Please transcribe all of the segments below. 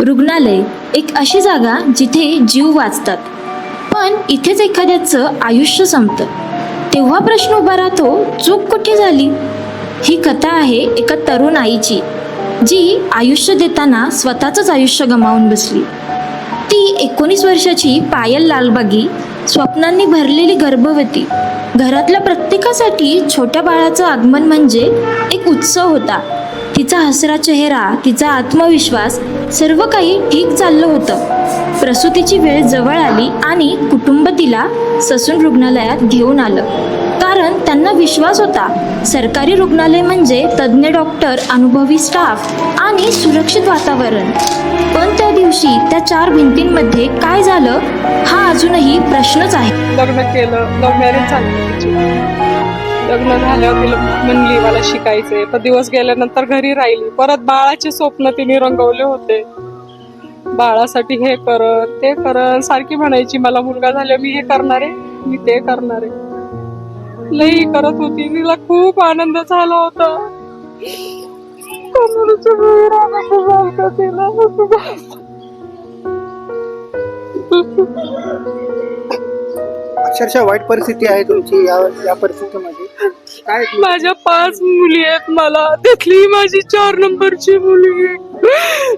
रुग्णालय एक अशी जागा जिथे जीव वाचतात. पण इथेच एखाद्याचं आयुष्य संपतं. तेव्हा प्रश्न उभा राहतो चूक कुठे झाली? ही कथा आहे एका तरुण आईची जी आयुष्य देताना स्वतःचंच आयुष्य गमावून बसली. ती एकोणीस वर्षाची पायल लालबागी स्वप्नांनी भरलेली गर्भवती. घरातल्या प्रत्येकासाठी छोट्या बाळाचं आगमन म्हणजे एक उत्सव होता. तिचा हसरा चेहरा तिचा आत्मविश्वास सर्व काही ठीक चाललं होतं. प्रसूतीची वेळ जवळ आली आणि कुटुंब तिला ससून रुग्णालयात घेऊन आलं. कारण त्यांना विश्वास होता सरकारी रुग्णालय म्हणजे तज्ज्ञ डॉक्टर अनुभवी स्टाफ आणि सुरक्षित वातावरण. पण त्या दिवशी त्या चार भिंतींमध्ये काय झालं हा अजूनही प्रश्नच आहे. लग्न केलं लग्न झाल्यावर तिला म्हणली मला शिकायचंय. पण दिवस गेल्यानंतर घरी राहिली. परत बाळाचे स्वप्न तिने रंगवले होते. बाळासाठी हे करत ते करत सारखी म्हणायची मला मुलगा झाल्यावर मी हे करणार आहे मी ते करणार आहे. लई करत होती. तिला खूप आनंद झाला होता. तिला? अक्षरशः वाईट परिस्थिती आहे तुमची या या परिस्थितीमध्ये. काय माझ्या पाच मुली आहेत मला. त्यातली माझी चार नंबरची मुलगी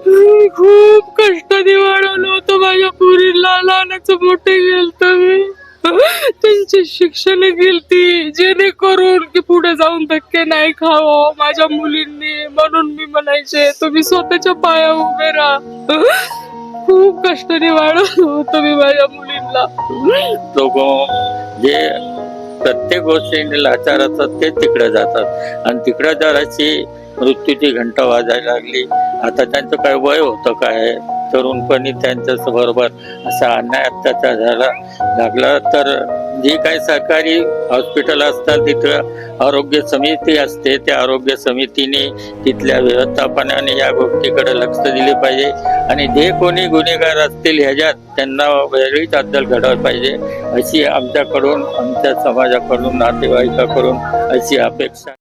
मी खूप कष्टाने वाढवलं होतं माझ्या पुरीला. लहानाचं मोठे गेलत मी. त्यांची शिक्षण गेलती जेणेकरून की पुढे जाऊन धक्के नाही खावं माझ्या मुलींनी. म्हणून मी म्हणायचे तुम्ही स्वतःच्या पाया उभे राहा. खूप कष्टाने वाढवलं होतं मी माझ्या मुलींना. लोक जे प्रत्येक गोष्टीने लाचार असतात ते तिकडे जातात. आणि तिकडे जराची मृत्यूची घंटा वाजायला लागली. आता त्यांचं काय वय होतं काय? तरुणपणी त्यांच्या बरोबर असा अन्याय अत्याचार झाला. लागला तर जे काही सरकारी हॉस्पिटल असतात तिथं आरोग्य समिती असते. त्या आरोग्य समितीने तिथल्या व्यवस्थापनाने या गोष्टीकडे लक्ष दिले पाहिजे. आणि जे कोणी गुन्हेगार असतील ह्याच्यात त्यांना वेगळीच अद्दल घडवली पाहिजे. अशी आमच्याकडून आमच्या समाजाकडून नातेवाईकाकडून अशी अपेक्षा